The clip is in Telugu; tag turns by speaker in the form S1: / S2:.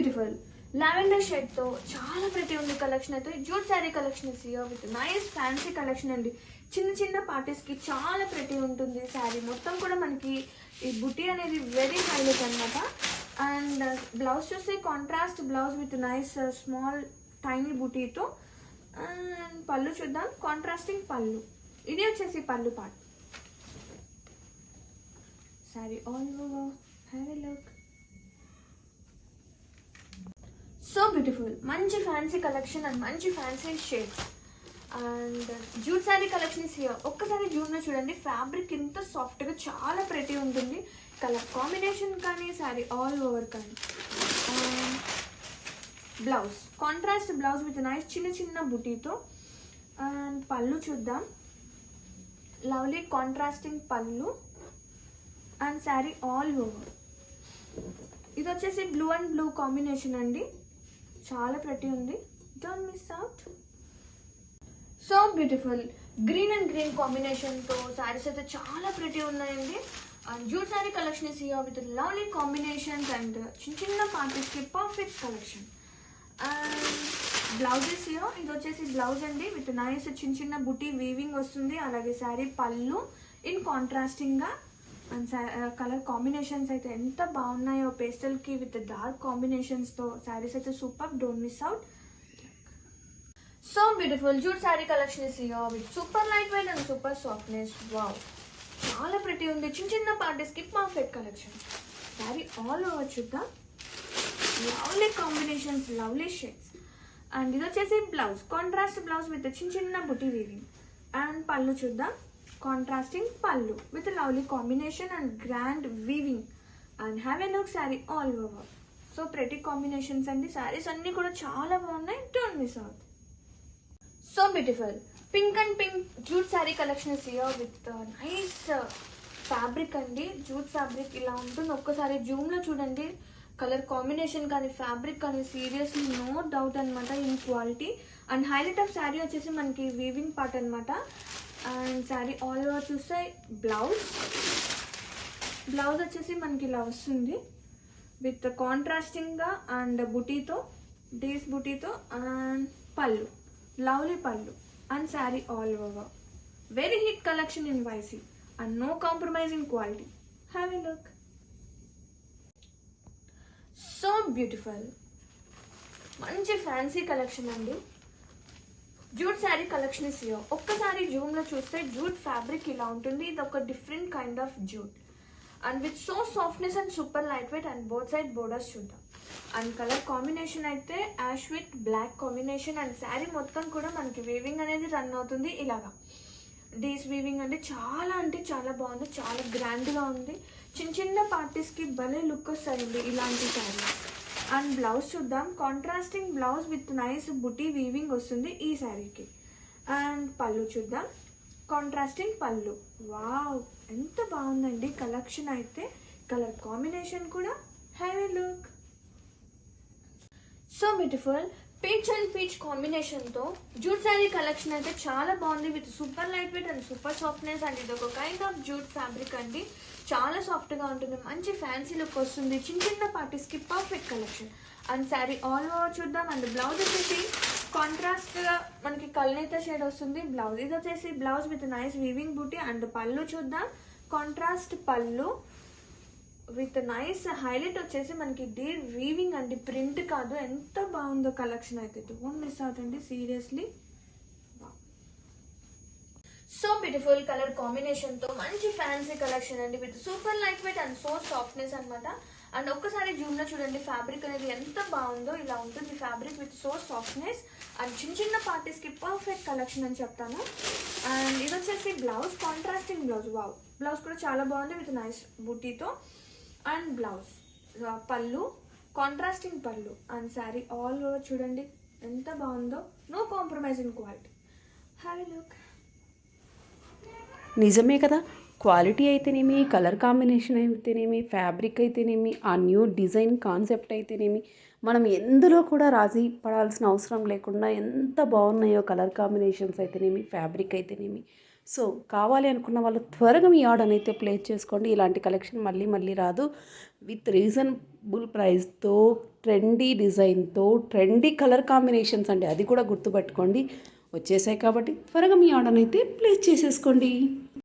S1: బ్యూటిఫుల్ లావెండర్ షేడ్తో చాలా ప్రతి ఉంది కలెక్షన్ అయితే. Jute sari collection here with nice fancy collection అండి. చిన్న చిన్న పార్టీస్కి చాలా ప్రతి ఉంటుంది శారీ మొత్తం కూడా మనకి ఈ బుట్టి అనేది వెరీ హైలైట్ అనమాట అండ్ బ్లౌజ్ చూస్తే contrast blouse with nice small tiny బుటీతో and పళ్ళు చూద్దాం. కాంట్రాస్టింగ్ పళ్ళు. ఇది వచ్చేసి పళ్ళు part sari all over have a look so beautiful మంచి ఫ్యాన్సీ కలెక్షన్ అండ్ మంచి fancy shades and jute sari collections ఒక్కసారి జూట్లో చూడండి. ఫ్యాబ్రిక్ ఎంత సాఫ్ట్గా చాలా ప్రెటీ ఉంటుంది. కలర్ కాంబినేషన్ కానీ శారీ ఆల్ ఓవర్ కానీ. Blouse contrast blouse with nice చిన్న చిన్న బుటీతో. అండ్ పళ్ళు చూద్దాం. లవ్లీ కాంట్రాస్టింగ్ పళ్ళు. అండ్ శారీ ఆల్ ఓవర్ ఇది వచ్చేసి బ్లూ అండ్ బ్లూ కాంబినేషన్ అండి. చాలా ప్రతి ఉంది. Don't miss out so beautiful green and green కాంబినేషన్తో శారీస్ అయితే చాలా ప్రతి ఉన్నాయండి. And jute sari collection is here with lovely combinations and చిన్న చిన్న పార్టీస్కి perfect collection and blouses here ఇది వచ్చేసి బ్లౌజ్ అండి. విత్ నైస్ చిన్న చిన్న బుటీ వీవింగ్ వస్తుంది. అలాగే శారీ పళ్ళు ఇన్ కాంట్రాస్టింగ్గా అండ్ కలర్ కాంబినేషన్స్ అయితే ఎంత బాగున్నాయో పేస్టల్కి విత్ డార్క్ కాంబినేషన్స్తో శారీస్ అయితే super don't miss out so beautiful jute sari collection is with super light weight and super softness wow చాలా ప్రతి ఉంది. చిన్న చిన్న పార్టీస్కి perfect collection sari all over చూద్దాం. Lovely combinations lovely shades and ఇది వచ్చేసి బ్లౌజ్ కాంట్రాస్ట్ బ్లౌజ్ విత్ చిన్న చిన్న బుటీ వీవింగ్ అండ్ పళ్ళు చూద్దాం. కాంట్రాస్టింగ్ పళ్ళు with lovely combination and grand weaving and have a look sari all over so ప్రతి కాంబినేషన్స్ అండి శారీస్ అన్నీ కూడా చాలా బాగున్నాయి don't miss out so beautiful pink and pink jute sari collections here with nice fabric అండి జూట్ ఫ్యాబ్రిక్ ఇలా ఉంటుంది. ఒక్కసారి జూమ్లో చూడండి. కలర్ కాంబినేషన్ కానీ ఫ్యాబ్రిక్ కానీ సీరియస్లీ నో డౌట్ అనమాట in quality. And highlight of sari వచ్చేసి మనకి వీవింగ్ పార్ట్ అనమాట అండ్ శారీ ఆల్ ఓవర్ చూస్తే బ్లౌజ్ బ్లౌజ్ వచ్చేసి మనకి ఇలా వస్తుంది. విత్ కాంట్రాస్టింగ్గా అండ్ బుటీతో డేస్ బుటీతో అండ్ పళ్ళు. లవ్లీ పళ్ళు and sari all over very hit collection in YC and no compromise in quality have a look so beautiful. మంచి ఫ్యాన్సీ కలెక్షన్ అండి. Jute sari collection is here ఒక్కసారి జూమ్లో చూస్తే జూట్ ఫ్యాబ్రిక్ ఇలా ఉంటుంది. ఇది ఒక different kind of jute. And with so softness and super light weight and both side borders చూద్దాం. అండ్ కలర్ కాంబినేషన్ అయితే ash with black combination and sari మొత్తం కూడా మనకి వీవింగ్ అనేది రన్ అవుతుంది ఇలాగా. డీస్ వీవింగ్ అంటే చాలా అంటే చాలా బాగుంది. చాలా గ్రాండ్గా ఉంది. చిన్న చిన్న పార్టీస్కి భలే లుక్ వస్తాయండి ఇలాంటి శారీ. అండ్ బ్లౌజ్ చూద్దాం. కాంట్రాస్టింగ్ బ్లౌజ్ విత్ నైస్ బుటీ వీవింగ్ వస్తుంది ఈ శారీకి. అండ్ పళ్ళు చూద్దాం. కాంట్రాస్టింగ్ పళ్ళు. వావ్ ఎంత బాగుందండి కలెక్షన్ అయితే. కలర్ కాంబినేషన్ కూడా. Have a look so beautiful peach and peach కాంబినేషన్తో జూట్ శారీ కలెక్షన్ అయితే చాలా బాగుంది. With super light weight and super softness and ఇది ఒక కైండ్ ఆఫ్ జూట్ ఫ్యాబ్రిక్ అండి. చాలా సాఫ్ట్గా ఉంటుంది. మంచి ఫ్యాన్సీ లుక్ వస్తుంది. చిన్న చిన్న పార్టీస్కి perfect collection and sari all over చూద్దాం. అండ్ బ్లౌజ్ వచ్చేసి కాంట్రాస్ట్గా మనకి కల్నేత షేడ్ వస్తుంది. బ్లౌజ్ ఇది వచ్చేసి బ్లౌజ్ విత్ నైస్ వీవింగ్ బూటీ అండ్ పళ్ళు చూద్దాం. కాంట్రాస్ట్ పళ్ళు. విత్ నైస్ హైలైట్ వచ్చేసి మనకి డీ వీవింగ్ అండి. ప్రింట్ కాదు ఎంత బాగుందో కలెక్షన్ అయితే. డోంట్ మిస్ అవుట్ అండి సీరియస్లీ సో బ్యూటిఫుల్ కలర్ కాంబినేషన్తో మంచి ఫ్యాన్సీ కలెక్షన్ అండి. With super light weight and so softness అన్నమాట. అండ్ ఒక్కసారి జూమ్లో చూడండి ఫ్యాబ్రిక్ అనేది ఎంత బాగుందో ఇలా ఉంటుంది. Fabric with so softness and చిన్న చిన్న పార్టీస్కి పర్ఫెక్ట్ కలెక్షన్ అని చెప్తాను. అండ్ ఇది వచ్చేసి blouse contrasting blouse wow blouse కూడా చాలా బాగుంది విత్ నైస్ బుటీతో అండ్ బ్లౌజ్. పళ్ళు కాంట్రాస్టింగ్ పళ్ళు. అండ్ శారీ ఆల్ ఓవర్ చూడండి ఎంత బాగుందో. No compromise in quality have look
S2: నిజమే కదా. క్వాలిటీ అయితేనేమి కలర్ కాంబినేషన్ అయితేనేమి ఫ్యాబ్రిక్ అయితేనేమి ఆ న్యూ డిజైన్ కాన్సెప్ట్ అయితేనేమి మనం ఎందులో కూడా రాజీ పడాల్సిన అవసరం లేకుండా ఎంత బాగున్నాయో కలర్ కాంబినేషన్స్ అయితేనేమి ఫ్యాబ్రిక్ అయితేనేమి సో కావాలి అనుకున్న వాళ్ళు త్వరగా మీ ఆర్డర్ అయితే ప్లేస్ చేసుకోండి. ఇలాంటి కలెక్షన్ మళ్ళీ మళ్ళీ రాదు. విత్ రీజనబుల్ ప్రైస్తో ట్రెండీ డిజైన్తో ట్రెండీ కలర్ కాంబినేషన్స్ అండి. అది కూడా గుర్తుపెట్టుకోండి. వచ్చేసాయి కాబట్టి త్వరగా మీ ఆర్డర్ అయితే ప్లేస్ చేసేసుకోండి.